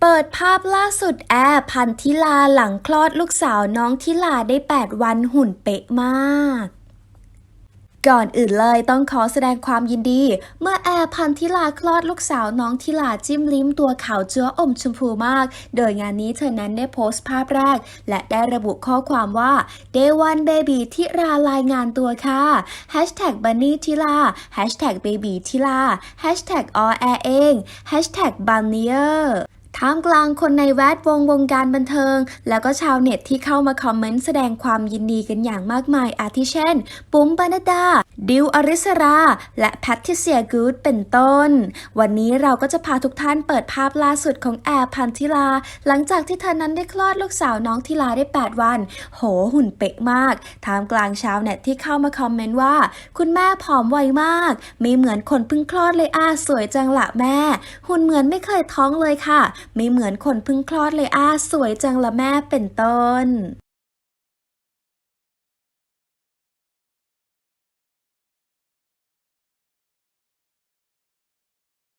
เปิดภาพล่าสุดแอร์พันธิลาหลังคลอดลูกสาวน้องทิลาได้ 8 วันหุ่นเป๊ะมาก ก่อนอื่นเลยต้องขอแสดงความยินดี เมื่อแอร์พันธิลาคลอดลูกสาวน้องทิลาจิ้มลิ้มตัวขาวเจืออมชมพูมาก โดยงานนี้เธอนั้นได้โพสต์ภาพแรก และได้ระบุข้อความว่า Day One Baby ทิรารายงานตัวค่ะ Hashtag Bunny ทิลา Hashtag Baby ทิลา Hashtag All Air เอง Hashtag Bunnier ท่ามกลางคนในแวดวงวงการบันเทิง แล้วก็ชาวเน็ตที่เข้ามาคอมเมนต์แสดงความยินดีกันอย่างมากมาย อาทิเช่น ปุ้มปนดดา ดิวอริสรา และแพทริเซียกูดเป็นต้น วันนี้เราก็จะพาทุกท่านเปิดภาพล่าสุดของแอร์พันธิลา หลังจากที่เธอนั้นได้คลอดลูกสาวน้องทิลาได้ 8 วัน โหหุ่นเป๊ะมาก ท่ามกลางชาวเน็ตที่เข้ามาคอมเมนต์ว่า คุณแม่ผอมไวมาก ไม่เหมือนคนเพิ่งคลอดเลยอาสวยจังละแม่ หุ่นเหมือนไม่เคยท้องเลยค่ะ ไม่เหมือนคนเพิ่งคลอดเลยอาสวยจังละแม่เป็นต้น